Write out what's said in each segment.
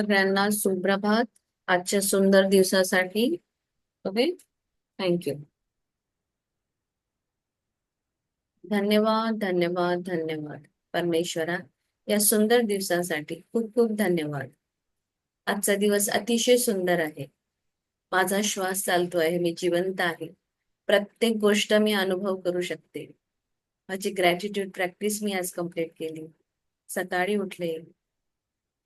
सगळ्यांना सुप्रभात आजच्या सुंदर दिवसासाठी. ओके? थँक्यू धन्यवाद धन्यवाद धन्यवाद. परमेश्वरा या सुंदर दिवसासाठी खूप खूप धन्यवाद. आजचा दिवस अतिशय सुंदर आहे. माझा श्वास चालतो आहे मी जिवंत आहे. प्रत्येक गोष्ट मी अनुभव करू शकते. माझी ग्रॅटिट्यूड प्रॅक्टिस मी आज कंप्लीट केली. सकाळी उठले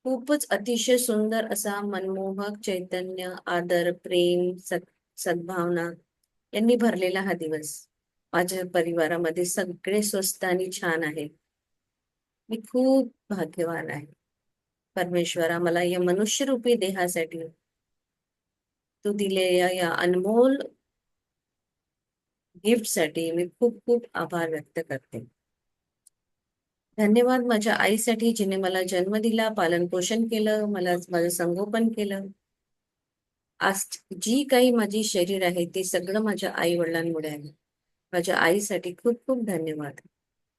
खूपच अतिशय सुंदर असा मनमोहक चैतन्य आदर प्रेम सद सद्भावना यांनी भरलेला हा दिवस. माझ्या परिवारामध्ये सगळे स्वस्त आणि छान आहे मी खूप भाग्यवान आहे. परमेश्वरा मला या मनुष्यरूपी देहासाठी तू दिलेल्या या अनमोल गिफ्टसाठी मी खूप खूप आभार व्यक्त करते. धन्यवाद माझ्या आईसाठी जिने मला जन्म दिला पालन पोषण केलं मला माझं संगोपन केलं. आज जी काही माझी शरीर आहे ते सगळं माझ्या आई वडिलांमुळे आहे. माझ्या आईसाठी खूप खूप धन्यवाद.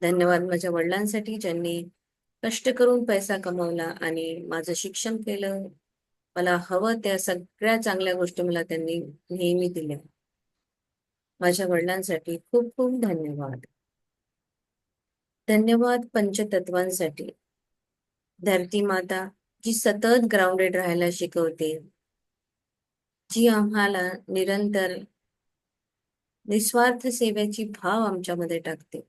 धन्यवाद माझ्या वडिलांसाठी ज्यांनी कष्ट करून पैसा कमवला आणि माझं शिक्षण केलं. मला हवं त्या सगळ्या चांगल्या गोष्टी मला त्यांनी नेहमी दिल्या. माझ्या वडिलांसाठी खूप खूप धन्यवाद. धन्यवाद पंचतत्वांसाठी. धरती माता जी सतत ग्राउंडेड राहायला शिकवते जी आम्हाला निरंतर निस्वार्थ सेवेची भाव आमच्यामध्ये टाकते.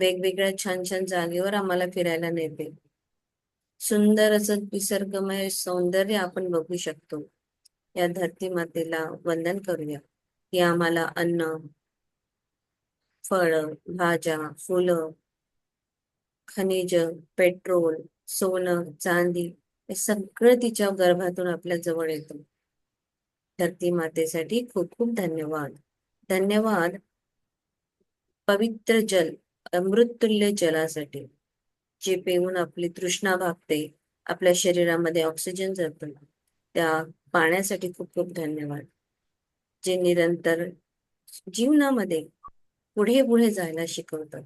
वेगवेगळ्या छान छान जागेवर आम्हाला फिरायला नेते. सुंदर असं निसर्गमय सौंदर्य आपण बघू शकतो. या धरती मातेला वंदन करूया. की आम्हाला अन्न फळ भाज्या फुलं खनिज पेट्रोल सोनं चांदी हे सगळं तिच्या गर्भातून आपल्या जवळ येतं. धरती मातेसाठी खूप खूप धन्यवाद. धन्यवाद. पवित्र जल अमृततुल्य जलासाठी जे पिऊन आपली तृष्णा भागते आपल्या शरीरामध्ये ऑक्सिजन जातो त्या पाण्यासाठी खूप खूप धन्यवाद. जे निरंतर जीवनामध्ये पुढे पुढे जायला शिकवतं.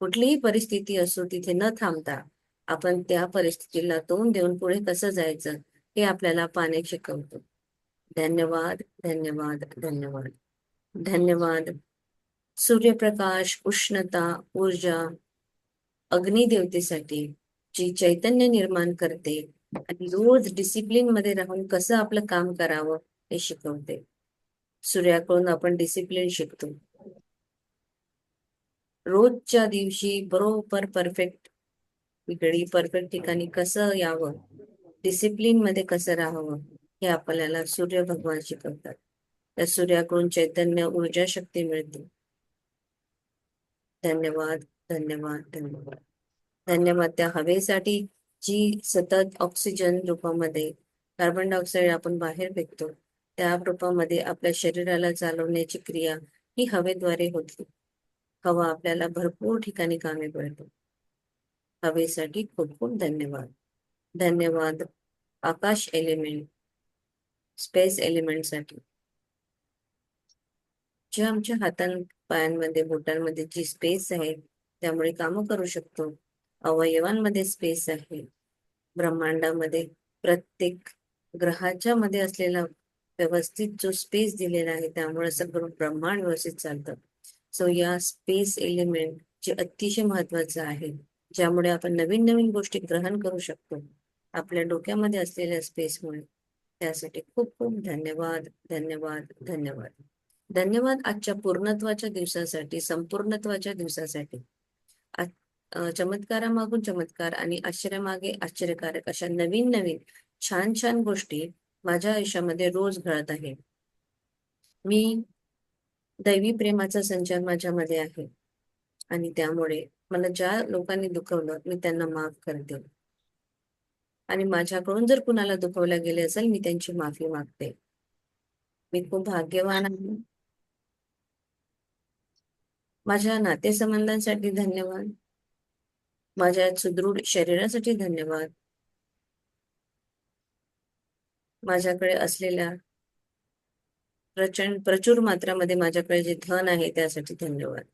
कुठलीही परिस्थिती असो तिथे न थांबता आपण त्या परिस्थितीला तोंड देऊन पुढे कसं जायचं हे आपल्याला पाने शिकवतो. धन्यवाद धन्यवाद धन्यवाद. धन्यवाद. सूर्यप्रकाश उष्णता ऊर्जा अग्निदेवतेसाठी जी चैतन्य निर्माण करते आणि रोज डिसिप्लिनमध्ये राहून कसं आपलं काम करावं हे शिकवते. सूर्याकडून आपण डिसिप्लिन शिकतो. रोजच्या दिवशी बरोबर परफेक्ट इकडे परफेक्ट ठिकाणी कसं यावं? डिसिप्लिनमध्ये कसं राहावं? हे आपल्याला सूर्य भगवान शिकवतात त्या सूर्याकडून चैतन्य ऊर्जा शक्ती मिळते. धन्यवाद धन्यवाद धन्यवाद. धन्यवाद त्या हवेसाठी जी सतत ऑक्सिजन रूपामध्ये कार्बन डायऑक्साईड आपण बाहेर फेकतो त्या रूपामध्ये आपल्या शरीराला चालवण्याची क्रिया ही हवेद्वारे होती. हवा आपल्याला भरपूर ठिकाणी कामे पडतो. हवेसाठी खूप खूप धन्यवाद. धन्यवाद. आकाश एलिमेंट स्पेस एलिमेंटसाठी जे आमच्या हातां पायांमध्ये बोटांमध्ये जी स्पेस आहे त्यामुळे कामं करू शकतो. अवयवांमध्ये स्पेस आहे. ब्रह्मांडामध्ये प्रत्येक ग्रहाच्या मध्ये असलेला व्यवस्थित जो स्पेस दिलेला आहे त्यामुळे सगळं ब्रह्मांड व्यवस्थित चालतं. सो या स्पेस एलिमेंट जे अतिशय महत्वाचं आहे ज्यामुळे आपण नवीन नवीन गोष्टी ग्रहण करू शकतो आपल्या डोक्यामध्ये असलेल्या स्पेसमुळे त्यासाठी खूप खूप धन्यवाद धन्यवाद धन्यवाद. धन्यवाद आजच्या पूर्णत्वाच्या दिवसासाठी संपूर्णत्वाच्या दिवसासाठी. चमत्कारामागून चमत्कार आणि आश्चर्यामागे आश्चर्यकारक अशा नवीन नवीन छान छान गोष्टी माझ्या आयुष्यामध्ये रोज घडत आहे मी दैवी प्रेमाचा संचार माझ्यामध्ये आहे. आणि त्यामुळे मला ज्या लोकांनी दुखवलं मी त्यांना माफ करते. आणि माझ्याकडून जर कुणाला दुखवलं गेले असेल मी त्यांची माफी मागते. मी खूप भाग्यवान आहे. माझ्या नातेसंबंधांसाठी धन्यवाद. माझ्या सुदृढ शरीरासाठी धन्यवाद. माझ्याकडे असलेल्या प्रचंड प्रचूर मात्रामध्ये माझ्याकडे जे धन आहे त्यासाठी धन्यवाद.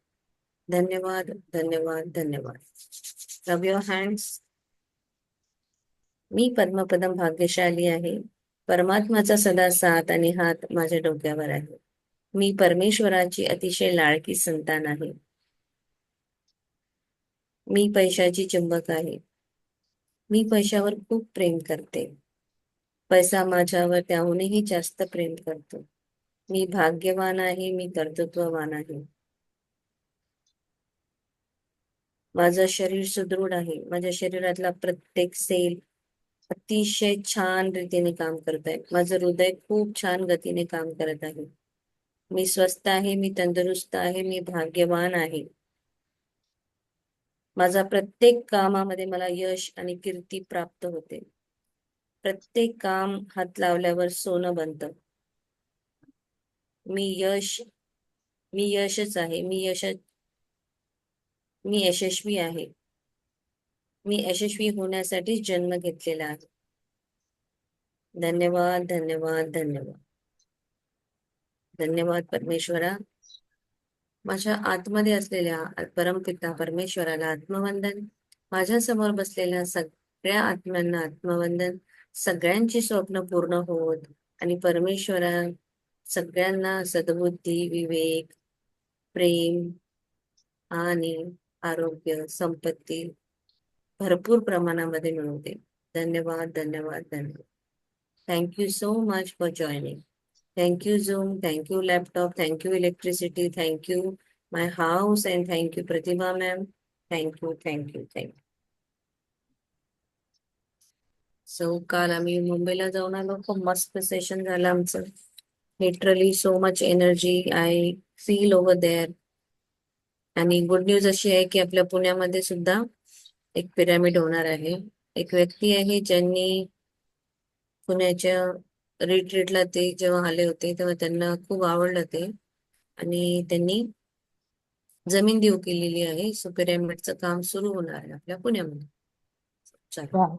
धन्यवाद धन्यवाद धन्यवाद. लव युअर हँड्स मी पद्मपदम भाग्यशाली आहे. परमात्माचा सदा साथ आणि हात माझ्या डोक्यावर आहे. मी परमेश्वराची अतिशय लाडकी संतान आहे. मी पैशाची चुंबक आहे. मी पैशावर खूप प्रेम करते. पैसा माझ्यावर त्याहूनही जास्त प्रेम करतो. मी भाग्यवान आहे मी कर्तृत्ववान आहे. माझं शरीर सुदृढ आहे. माझ्या शरीरातला प्रत्येक सेल अतिशय छान रीतीने काम करत आहे. माझं हृदय खूप छान गतीने काम करत आहे. मी स्वस्थ आहे मी तंदुरुस्त आहे मी भाग्यवान आहे. माझा प्रत्येक कामामध्ये मला यश आणि कीर्ती प्राप्त होते. प्रत्येक काम हात लावल्यावर सोनं बनतं. मी यश मी यशच आहे. मी यश मी यशस्वी आहे. मी यशस्वी होण्यासाठी जन्म घेतलेला आहे. धन्यवाद धन्यवाद धन्यवाद. धन्यवाद परमेश्वरा. माझ्या आतमध्ये असलेल्या परमपिता परमेश्वराला आत्मवंदन माझ्यासमोर बसलेल्या सगळ्या आत्म्यांना आत्मवंदन सगळ्यांची स्वप्न पूर्ण होत आणि परमेश्वरा सगळ्यांना सद्बुद्धी विवेक प्रेम आणि आरोग्य संपत्ती भरपूर प्रमाणामध्ये मिळवते. धन्यवाद धन्यवाद धन्यवाद. Thank you so much for joining thank you Zoom thank you laptop thank you electricity thank you my house and thank you Pratibha ma'am thank you thank you thank you so काल आम्ही मुंबईला जाऊन आलो. खूप मस्त session झालं आमचं. Literally so much energy I feel over there आणि गुड न्यूज अशी आहे की आपल्या पुण्यामध्ये सुद्धा एक पिरामिड होणार आहे. एक व्यक्ती आहे ज्यांनी पुण्याच्या रिट्रीटला ते जेव्हा आले होते तेव्हा त्यांना खूप आवडलं ते. आणि त्यांनी जमीन देऊ केलेली आहे. सो पिरामिडचं काम सुरू होणार आहे आपल्या पुण्यामध्ये. चालेल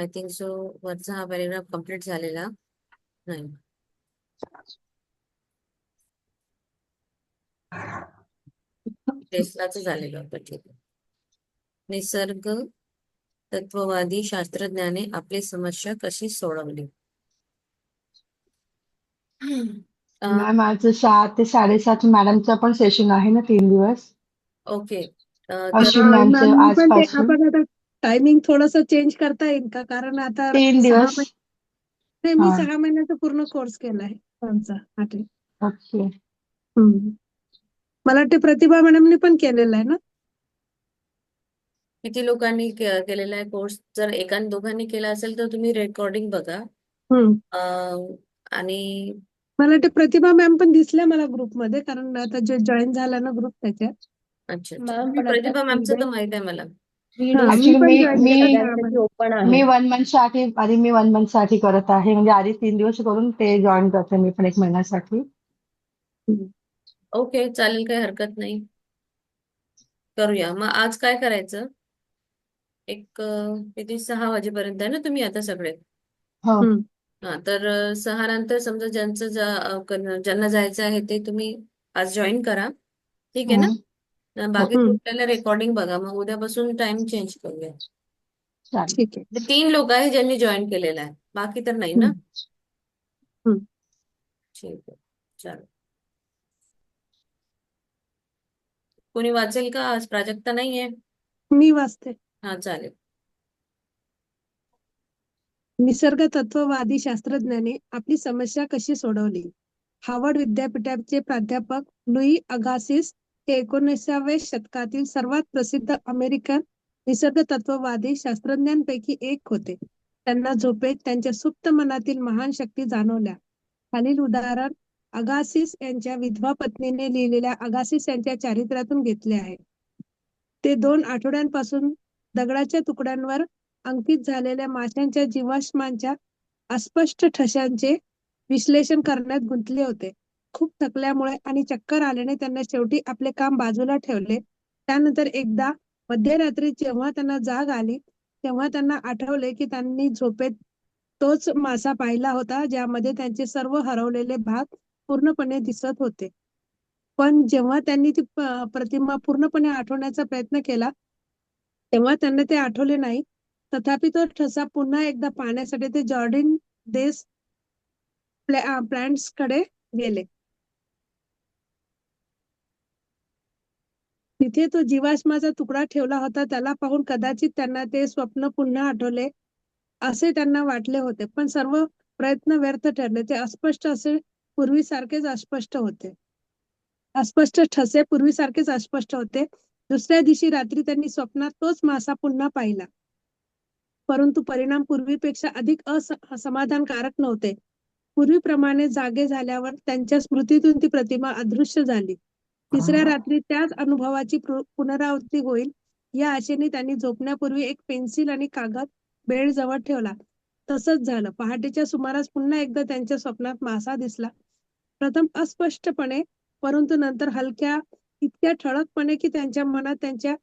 आय थिंक सो वरचा हा पॅरेग्राफ कंप्लीट झालेला. नाही. टेस्लाच झालेलं होतं ठीक आहे निसर्ग तत्ववादी शास्त्रज्ञाने आपली समस्या कशी सोडवली? मॅम आज सात ते साडेसात मॅडमचा पण सेशन आहे ना तीन दिवस. ओके. अश्विन मॅमचं आजपासून आता टायमिंग थोडस चेंज करता येईल का? कारण आता तीन दिवस. नाही, मी. सहा महिन्याचा पूर्ण कोर्स केलाय आमचा आठवी ओके. हम्म. मला वाटते प्रतिभा मॅडमने पण केलेलं आहे ना? किती लोकांनी के- केलेला आहे कोर्स? जर एकान दोघांनी केला असेल तर तुम्ही रेकॉर्डिंग बघा. आणि मला वाटते प्रतिभा मॅम पण दिसल्या मला ग्रुपमध्ये कारण आता जे जॉईन झाला ना ग्रुप त्याच्यात. अच्छा प्रतिभा मॅमचं तर माहीत आहे मला. मी वन मंथसाठी आधी मी वन मंथसाठी करत आहे. म्हणजे आधी तीन दिवस करून ते जॉईन करते मी पण एक महिन्यासाठी. ओके चालेल काही हरकत नाही. करूया. मग आज काय करायचं? एक किती? सहा वाजेपर्यंत आहे ना तुम्ही आता सगळे? हो. हा तर सहा नंतर समजा ज्यांचं ज्यांना जायचं आहे ते तुम्ही आज जॉईन करा. ठीक आहे ना? अं, बाकी हम्म. तुटलेलं रेकॉर्डिंग बघा मग उद्यापासून टाइम चेंज करूया. ठीक आहे. ते तीन लोक आहे ज्यांनी जॉईन केलेलं आहे. बाकी तर नाही ना? हम्म. ठीक आहे. चालेल. कोणी वाचेल का? आज प्राजक्ता नाहीये. मी वाचते. हा चालेल. निसर्ग तत्ववादी शास्त्रज्ञाने आपली समस्या कशी सोडवली? हार्वर्ड विद्यापीठाचे प्राध्यापक लुई अगासिस हे एकोणीसाव्या शतकातील सर्वात प्रसिद्ध अमेरिकन निसर्ग तत्ववादी शास्त्रज्ञांपैकी एक होते. त्यांना झोपेत त्यांच्या सुप्त मनातील महान शक्ती जाणवल्या. खालील उदाहरण अगासिस यांच्या विधवा पत्नीने लिहिलेल्या अगासिस यांच्या चारित्र्यातून घेतले आहे. ते दोन आठवड्यांपासून दगडाच्या तुकड्यांवर अंकित झालेल्या माशांच्या जीवाश्मांच्या अस्पष्ट ठशांचे विश्लेषण करण्यात गुंतले होते. खूप थकल्यामुळे आणि चक्कर आल्याने त्यांना शेवटी आपले काम बाजूला ठेवले. त्यानंतर एकदा मध्यरात्री जेव्हा त्यांना जाग आली तेव्हा त्यांना आठवले की त्यांनी झोपेत तोच मासा पाहिला होता ज्यामध्ये त्यांचे सर्व हरवलेले भाग पूर्णपणे दिसत होते. पण जेव्हा त्यांनी ती प्रतिमा पूर्णपणे आठवण्याचा प्रयत्न केला तेव्हा त्यांना ते आठवले नाही. तथापि तो ठसा पुन्हा एकदा पाहण्यासाठी ते जॉर्डिन देस प्लॅन्ट्सकडे गेले. तिथे तो जीवाश्माचा तुकडा ठेवला होता. त्याला पाहून कदाचित त्यांना ते स्वप्न पुन्हा आठवले असे त्यांना वाटले होते. पण सर्व प्रयत्न व्यर्थ ठरले. ते अस्पष्ट असे पूर्वीसारखेच अस्पष्ट होते. अस्पष्ट ठसे पूर्वीसारखेच अस्पष्ट होते. दुसऱ्या दिवशी रात्री त्यांनी स्वप्नात तोच मासा पुन्हा पाहिला. परंतु परिणाम पूर्वीपेक्षा अधिक असमाधानकारक नव्हते. पूर्वीप्रमाणे जागे झाल्यावर त्यांच्या स्मृतीतून ती प्रतिमा अदृश्य झाली. तिसऱ्या रात्री त्याच अनुभवाची पुनरावृत्ती होईल. या आशेने त्यांनी झोपण्यापूर्वी एक पेन्सिल आणि कागद बेड जवळ ठेवला. तसंच झालं. पहाटेच्या सुमारास पुन्हा एकदा त्यांच्या स्वप्नात मासा दिसला. प्रथम अस्पष्टपणे परंतु नंतर हलक्या इतक्या ठळकपणे की त्यांच्या मनात त्यांच्या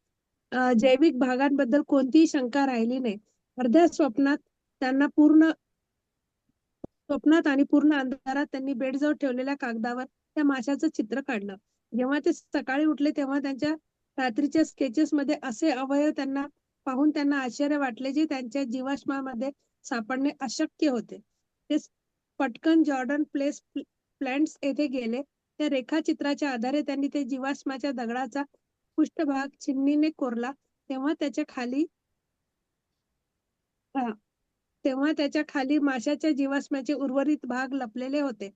जैविक भागांबद्दल कोणतीही शंका राहिली नाही. अर्ध्या स्वप्नात त्यांना पूर्ण स्वप्नात आणि पूर्ण अंधारात त्यांनी बेडजवळ ठेवलेल्या कागदावर त्या माशाचं चित्र काढलं. जेव्हा ते सकाळी उठले तेव्हा त्यांच्या रात्रीच्या स्केचेस मध्ये असे अवयव त्यांना पाहून त्यांना आश्चर्य वाटले जे त्यांच्या जीवाश्मामध्ये सापडणे अशक्य होते. ते पटकन जॉर्डन प्लेस प्लॅन्ट्स येथे गेले. त्या रेखाचित्राच्या आधारे त्यांनी ते जीवाश्माच्या दगडाचा पृष्ठभाग चिन्नीने कोरला. तेव्हा त्याच्याखाली हा, तेव्हा त्याच्याखाली माशाच्या जीवाश्माचे उर्वरित भाग लपलेले होते.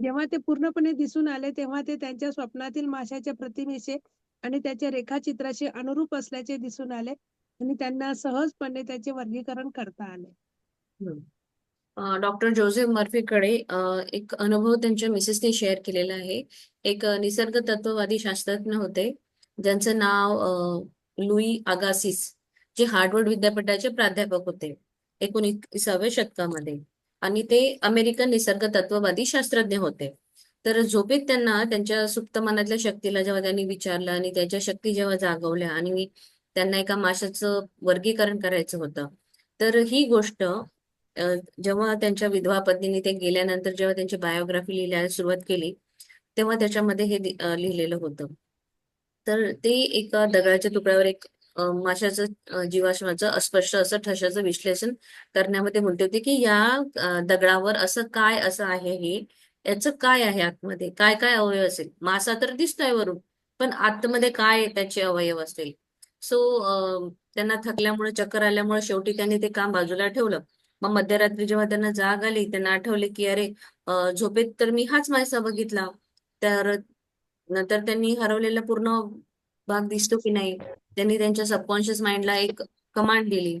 जेव्हा ते पूर्णपणे दिसून आले तेव्हा ते त्यांच्या स्वप्नातील माशाच्या प्रतिमेचे आणि त्याच्या रेखाचित्राशी अनुरूप असल्याचे दिसून आले आणि त्यांना सहजपणे त्याचे वर्गीकरण करता आले. डॉक्टर जोसेफ मर्फीकडे एक अनुभव त्यांच्या मिसेसने शेअर केलेला आहे. एक निसर्ग तत्ववादी शास्त्रज्ञ होते. ज्यांचं नाव लुई आगासिस जे हार्डवर्ड विद्यापीठाचे प्राध्यापक होते. एकोणीसाव्या शतकामध्ये आणि ते अमेरिकन निसर्ग तत्ववादी शास्त्रज्ञ होते. तर झोपेत त्यांना त्यांच्या सुप्त मनातल्या शक्तीला जेव्हा त्यांनी विचारलं आणि त्याच्या शक्ती जेव्हा जागवल्या आणि त्यांना एका माशाचं वर्गीकरण करायचं होतं तर ही गोष्ट जेव्हा त्यांच्या विधवा पत्नीने ते गेल्यानंतर जेव्हा त्यांची बायोग्राफी लिहिल्या सुरुवात केली तेव्हा त्याच्यामध्ये हे लिहिलेलं होतं. तर ते एका दगडाच्या तुकड्यावर एक माशाचं जीवाश्माचं अस्पष्ट असं ठशाचं विश्लेषण करण्यामध्ये म्हणते होते की या दगडावर असं काय असं आहे हे याचं काय आहे आतमध्ये? काय काय अवयव असेल? मासा तर दिसतोय वरून पण आतमध्ये काय त्याचे अवयव असतील सो त्यांना थकल्यामुळे चक्कर आल्यामुळे शेवटी त्यांनी ते काम बाजूला ठेवलं. मग मध्यरात्री जेव्हा त्यांना जाग आली त्यांना आठवले की अरे झोपेत तर मी हाच मासा बघितला. तर नंतर त्यांनी हरवलेला पूर्ण भाग दिसतो की नाही? त्यांनी त्यांच्या सबकॉन्शियस माइंडला एक कमांड दिली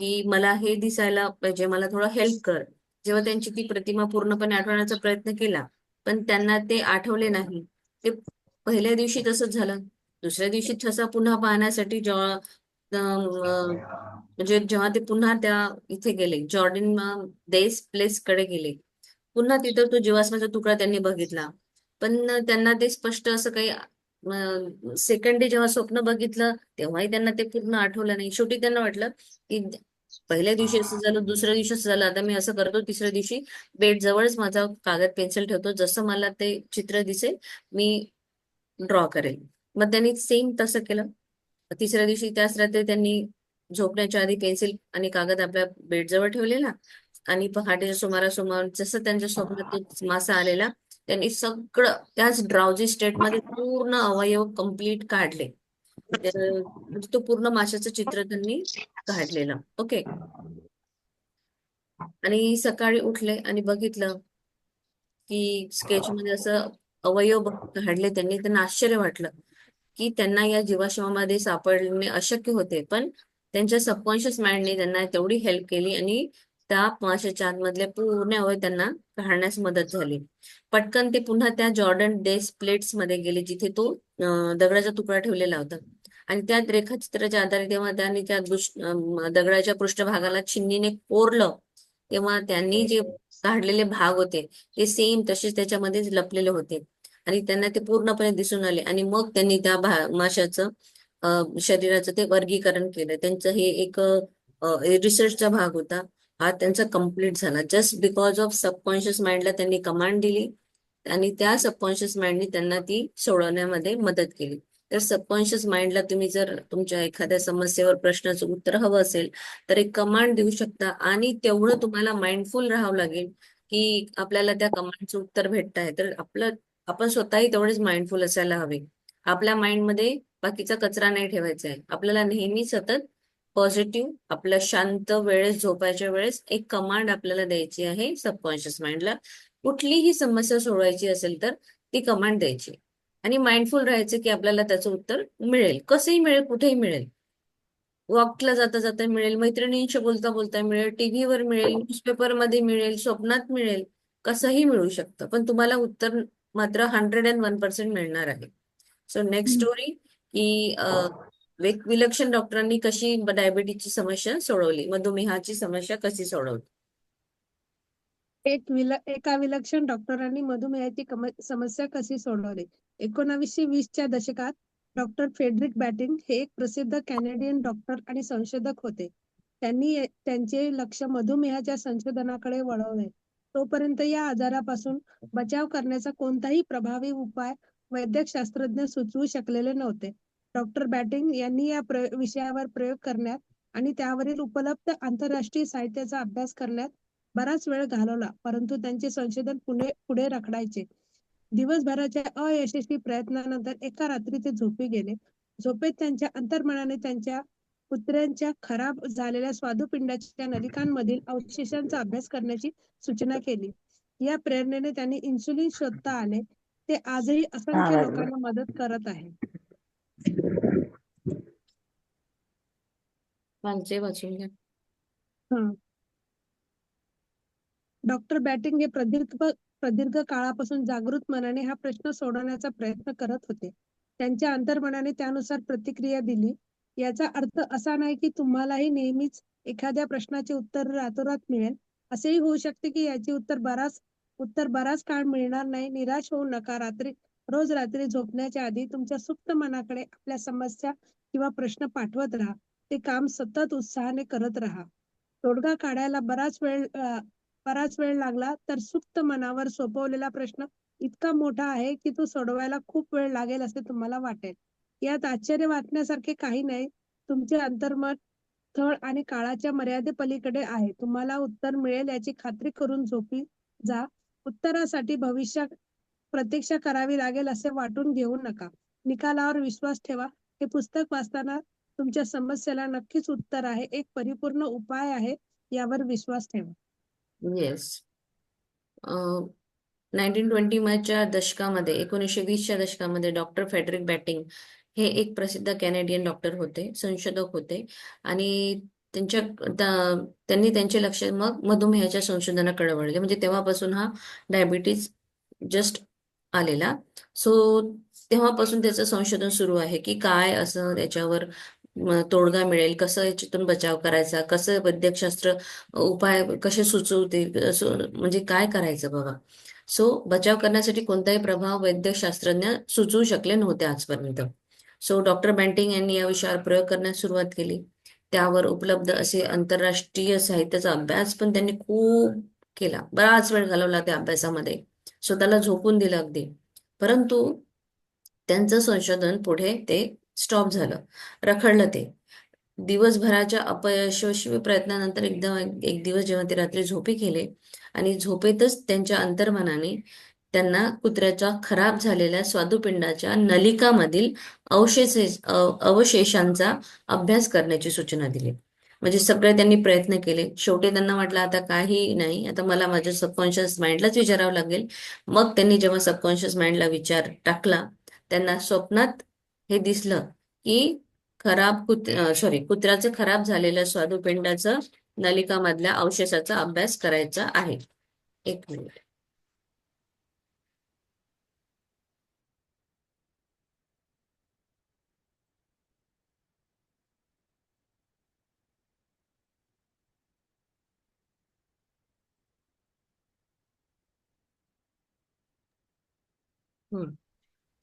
की मला हे दिसायला पाहिजे मला थोडं हेल्प कर. जेव्हा त्यांची ती प्रतिमा पूर्णपणे आठवण्याचा प्रयत्न केला पण त्यांना ते आठवले नाही. ते पहिल्या दिवशी तसंच झालं. दुसऱ्या दिवशी ठसा पुन्हा पाहण्यासाठी जेव्हा म्हणजे जेव्हा ते पुन्हा त्या इथे गेले जॉर्डन अं, देस प्लेस कडे गेले. पुन्हा तिथं तो जीवास्माचा तुकडा त्यांनी बघितला. पण त्यांना ते स्पष्ट असं काही सेकंड डे जेव्हा स्वप्न बघितलं तेव्हाही त्यांना ते पूर्ण आठवलं नाही. शेवटी त्यांना वाटलं की पहिल्या दिवशी असं झालं दुसऱ्या दिवशी असं झालं. आता मी असं करतो तिसऱ्या दिवशी बेड जवळच माझा कागद पेन्सिल ठेवतो. जसं मला ते चित्र दिसेल मी ड्रॉ करेल. मग त्यांनी सेम तसं केलं. तिसऱ्या दिवशी त्याच रात्री त्यांनी झोपण्याच्या आधी पेन्सिल आणि कागद आपल्या बेड जवळ ठेवलेला आणि पहाटेच्या सुमारासुमार जसं त्यांच्या स्वप्नात मासा आलेला त्यांनी सगळं त्याच ड्राउजी स्टेटमध्ये पूर्ण अवयव कंप्लीट काढले. म्हणजे तो पूर्ण माशाचं चित्र त्यांनी काढलेलं. ओके आणि सकाळी उठले आणि बघितलं की स्केच मध्ये असं अवयव काढले. त्यांनी त्यांना आश्चर्य वाटलं की त्यांना या जीवाश्मामध्ये सापडणे अशक्य होते. पण त्यांच्या सबकॉन्शियस माइंडने त्यांना तेवढी हेल्प केली आणि त्या माशाच्या आतमधले पूर्ण अवयव त्यांना काढण्यास मदत झाली. पटकन ते पुन्हा त्या जॉर्डन डेस प्लेट्समध्ये गेले जिथे तो दगडाचा तुकडा ठेवलेला होता. आणि त्या रेखाचित्राच्या आधारे तेव्हा त्यांनी त्या दगडाच्या पृष्ठभागाला छिन्नीने कोरलं. तेव्हा त्यांनी जे काढलेले भाग होते ते सेम तसेच त्याच्यामध्ये लपलेले होते. आणि त्यांना ते पूर्णपणे दिसून आले. आणि मग त्यांनी त्या माशाचं शरीराचं ते वर्गीकरण केलं. त्यांचं हे एक रिसर्चचा भाग होता. हा त्यांचा कंप्लीट झाला. जस्ट बिकॉज ऑफ सबकॉन्शियस माइंडला त्यांनी कमांड दिली आणि त्या सबकॉन्शियस माइंडने त्यांना ती सोडवण्यामध्ये मदत केली. तर सबकॉन्शियस माइंडला तुम्ही जर तुमच्या एखाद्या समस्येवर प्रश्नाचं उत्तर हवं असेल तर एक कमांड देऊ शकता आणि तेवढं तुम्हाला माइंडफुल राहावं लागेल की आपल्याला त्या कमांडचं उत्तर भेटत आहे तर आपलं आपण स्वतःही तेवढेच माइंडफुल असायला हवे. आपल्या माइंडमध्ये बाकीचा कचरा नाही ठेवायचा आहे. आपल्याला नेहमी सतत पॉझिटिव्ह आपल्या शांत वेळेस झोपायच्या वेळेस एक कमांड आपल्याला द्यायची आहे सबकॉन्शियस माइंडला कुठलीही समस्या सोडवायची असेल तर ती कमांड द्यायची. आणि माइंडफुल राहायचं की आपल्याला त्याचं उत्तर मिळेल. कसंही मिळेल कुठेही मिळेल. वॉकला जाता जाता मिळेल मैत्रिणींशी बोलता बोलता मिळेल टीव्हीवर मिळेल न्यूजपेपरमध्ये मिळेल स्वप्नात मिळेल कसंही मिळू शकतं. पण तुम्हाला उत्तर मात्र हंड्रेड अँड वन पर्सेंट मिळणार आहे. सो नेक्स्ट स्टोरी की विलक्षण डॉक्टरांनी कशी डायबिटीजची समस्या सोडवली? मधुमेहाची समस्या कशी सोडवली? एक विल एका विलक्षण डॉक्टरांनी मधुमेहाची समस्या कशी सोडवली? एकोणावीसशे वीसच्या दशकात डॉक्टर फेडरिक बॅटिंग हे एक प्रसिद्ध कॅनेडियन डॉक्टर आणि संशोधक होते. त्यांनी त्यांचे लक्ष मधुमेहाच्या संशोधनाकडे वळवले. तोपर्यंत या आजारापासून बचाव करण्याचा कोणताही प्रभावी उपाय वैद्यक शास्त्रज्ञ सुचवू शकलेले नव्हते. डॉक्टर बॅटिंग यांनी या विषयावर प्रयोग करण्यात आणि त्यावरील उपलब्ध आंतरराष्ट्रीय साहित्याचा अभ्यास करण्यात बराच वेळ घालवला परंतु त्यांचे संशोधन पुढे पुढे रखडायचे. दिवसभराच्या अयशस्वी प्रयत्नानंतर एका रात्री ते झोपी गेले. झोपेत त्यांच्या अंतर्मनाने त्यांच्या कुत्र्यांच्या खराब झालेल्या स्वादुपिंडाच्या नलिकांमधील अवशेषांचा अभ्यास करण्याची सूचना केली. या प्रेरणेने त्यांनी इन्सुलिन शोधता आले. ते आजही असंख्य लोकांना मदत करत आहे. मागचे वाचून घ्या. डॉक्टर बॅटिंग हे प्रदीर्घ प्रदीर्घ काळापासून जागृत मनाने हा प्रश्न सोडवण्याचा प्रयत्न करत होते. त्यांच्या अंतर्मनाने त्यानुसार प्रतिक्रिया दिली. याचा अर्थ असा नाही की तुम्हालाही नेहमीच एखाद्या प्रश्नाचे उत्तर रातोरात मिळेल. असेही होऊ शकते की याचे उत्तर बराच उत्तर बराच काळ मिळणार नाही. निराश होऊ नका. रात्री रोज रात्री झोपण्याच्या आधी तुमच्या सुप्त मनाकडे आपल्या समस्या किंवा प्रश्न पाठवत राहा. ते काम सतत उत्साहाने करत राहा. तोडगा काढायला बराच वेळ बराच वेळ लागला तर सुप्त मनावर सोपवलेला प्रश्न इतका मोठा आहे की तो सोडवायला खूप वेळ लागेल असे तुम्हाला वाटेल. यात आश्चर्य वाटण्यासारखे काही नाही. तुमचे अंतर्मन स्थळ आणि काळाच्या मर्यादेपलीकडे आहे. तुम्हाला उत्तर मिळेल याची खात्री करून झोपी जा. उत्तरासाठी भविष्यात प्रतीक्षा करावी लागेल असे वाटून घेऊ नका. निकालावर विश्वास ठेवा. हे पुस्तक वाचताना तुमच्या समस्येला नक्कीच उत्तर आहे. एक परिपूर्ण उपाय आहे यावर विश्वास ठेवा. येस नाईन्टीन ट्वेंटी च्या दशकामध्ये एकोणीसशे वीसच्या दशकामध्ये डॉक्टर फेडरिक बॅटिंग हे एक प्रसिद्ध कॅनेडियन डॉक्टर होते संशोधक होते आणि त्यांच्या त्यांनी त्यांचे लक्ष मग मधुमेहाच्या संशोधनाकडे वळले. म्हणजे तेव्हापासून हा डायबिटीज जस्ट आलेला. सो तेव्हापासून त्याचं संशोधन सुरू आहे की काय असं त्याच्यावर तोडगा मिळेल कसं याच्यातून बचाव करायचा कसं वैद्यकशास्त्र उपाय कसे सुचवतील म्हणजे काय करायचं बघा. सो बचाव करण्यासाठी कोणताही प्रभाव वैद्यकशास्त्रज्ञ सुचवू शकले नव्हते आजपर्यंत. सो डॉक्टर बँटिंग यांनी या विषयावर प्रयोग करण्यास सुरुवात केली. त्यावर उपलब्ध असे आंतरराष्ट्रीय साहित्याचा अभ्यास पण त्यांनी खूप केला. बराच वेळ घालवला त्या अभ्यासामध्ये. स्वतःला झोपून दिलं अगदी. परंतु त्यांचं संशोधन पुढे ते स्टॉप झालं. रखडलं ते. दिवसभराच्या अपयशस्वी प्रयत्नानंतर एकदा एक दिवस जेव्हा ते रात्री झोपी गेले आणि झोपेतच त्यांच्या अंतर्मनाने त्यांना कुत्र्याच्या खराब झालेल्या स्वादुपिंडाच्या नलिकामधील अवशेष अवशेषांचा अभ्यास करण्याची सूचना दिली. म्हणजे सगळे त्यांनी प्रयत्न केले. शेवटी त्यांना वाटलं आता काही नाही. आता मला माझ्या सबकॉन्शियस माइंडलाच विचारावं लागेल. मग त्यांनी जेव्हा सबकॉन्शियस माइंडला विचार टाकला त्यांना स्वप्नात हे दिसलं की खराब कुत सॉरी कुत्र्याचं खराब झालेल्या स्वादुपिंडाचं नलिकामधल्या अवशेषाचा अभ्यास करायचा आहे. एक मिनिट.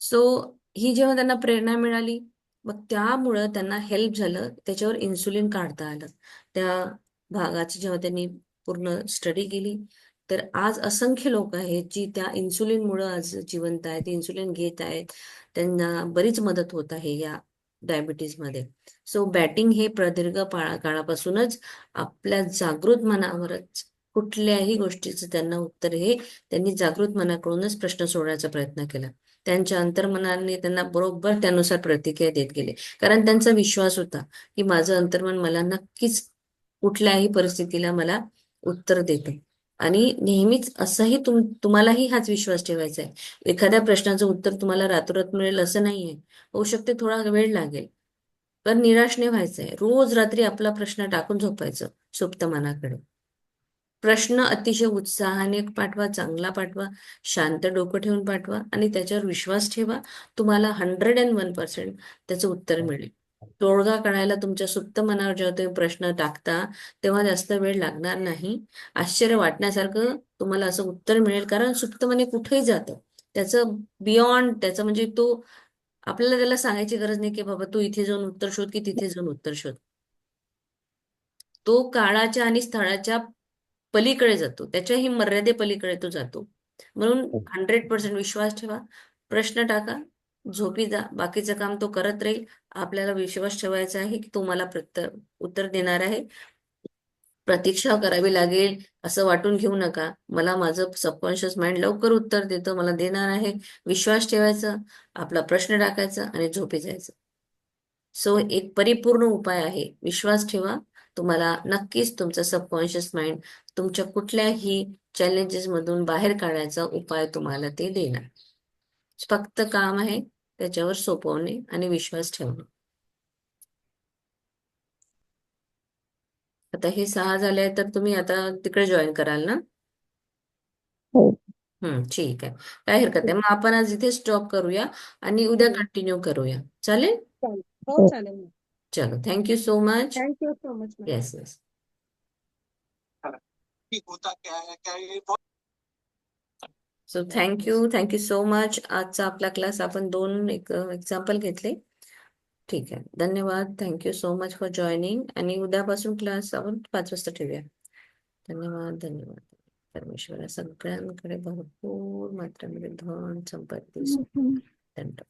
सो ही जेव्हा त्यांना प्रेरणा मिळाली मग त्यामुळं त्यांना हेल्प झालं त्याच्यावर इन्सुलिन काढता आलं. त्या भागाची जेव्हा त्यांनी पूर्ण स्टडी केली तर आज असंख्य लोक आहेत जी त्या इन्सुलिनमुळे आज जिवंत आहेत इन्सुलिन घेत आहेत. त्यांना बरीच मदत होत आहे या डायबिटीजमध्ये सो बॅटिंग हे प्रदीर्घ काळापासूनच आपल्या जागृत मनावरच कुठल्याही गोष्टीचं त्यांना उत्तर हे त्यांनी जागृत मनाकडूनच प्रश्न सोडण्याचा प्रयत्न केला. त्यांच्या अंतर्मनाने त्यांना बरोबर त्यानुसार प्रतिक्रिया देत गेले. कारण त्यांचा विश्वास होता की माझं अंतर्मन मला नक्कीच कुठल्याही परिस्थितीला मला उत्तर देतं. आणि नेहमीच असंही तुम तुम्हालाही हाच विश्वास ठेवायचा आहे. एखाद्या प्रश्नाचं उत्तर तुम्हाला रातोरात मिळेल असं नाहीये होऊ शकते थोडा वेळ लागेल. पण निराश नाही व्हायचंय रोज रात्री आपला प्रश्न टाकून झोपायचं सुप्त मनाकडे. प्रश्न अतिशय उत्साहाने पाठवा चांगला पाठवा शांत डोकं ठेवून पाठवा आणि त्याच्यावर विश्वास ठेवा. तुम्हाला हंड्रेड अँड वन पर्सेंट त्याचं उत्तर मिळेल. तोडगा काढायला तुमच्या सुप्त मनावर जेव्हा तुम्ही प्रश्न टाकता तेव्हा जास्त वेळ लागणार नाही. आश्चर्य वाटण्यासारखं तुम्हाला असं उत्तर मिळेल कारण सुप्त मने कुठेही जातं. त्याचं बियॉन्ड त्याचं म्हणजे तो आपल्याला त्याला सांगायची गरज नाही की बाबा तू इथे जाऊन उत्तर शोध की तिथे जाऊन उत्तर शोध. तो काळाच्या आणि स्थळाच्या पलीकडे जातो. त्याच्याही मर्यादे पलीकडे तो जातो. म्हणून हंड्रेड पर्सेंट विश्वास ठेवा. प्रश्न टाका. झोपी जा. बाकीचं काम तो करत राहील. आपल्याला विश्वास ठेवायचा आहे की तो मला प्रत्य उत्तर देणार आहे. प्रतीक्षा करावी लागेल. असं वाटून घेऊ नका. मला माझं सबकॉन्शियस माइंड लवकर उत्तर देतं. मला देणार आहे. विश्वास ठेवायचा. आपला प्रश्न टाकायचा आणि झोपी जायचं. सो एक परिपूर्ण उपाय आहे. विश्वास ठेवा. तुम्हाला नक्कीच तुमचं सबकॉन्शियस माइंड तुमच्या कुठल्याही चॅलेंजेस मधून बाहेर काढायचा उपाय तुम्हाला ते देणार. फक्त काम आहे त्याच्यावर सोपवणे आणि विश्वास ठेवणे. आता हे सहा झाले तर तुम्ही आता तिकडे जॉईन कराल ना? हो. हम्म ठीक आहे. काय हरकत आहे मग आपण आज इथे स्टॉप करूया आणि उद्या. कंटिन्यू करूया. चालेल? हो. चालेल. चलो thank you so much thank you so much yes yes होता क्या है क्या ये so thank you thank you so much आजचा आपला क्लास आपण दोन एक एक्झाम्पल घेतले. ठीक आहे. धन्यवाद. Thank you so much for joining आणि उद्यापासून क्लास आपण पाच वाजता ठेवूया. धन्यवाद धन्यवाद. परमेश्वरा सगळ्यांकडे भरपूर मात्रामध्ये धन संपत्ती दंड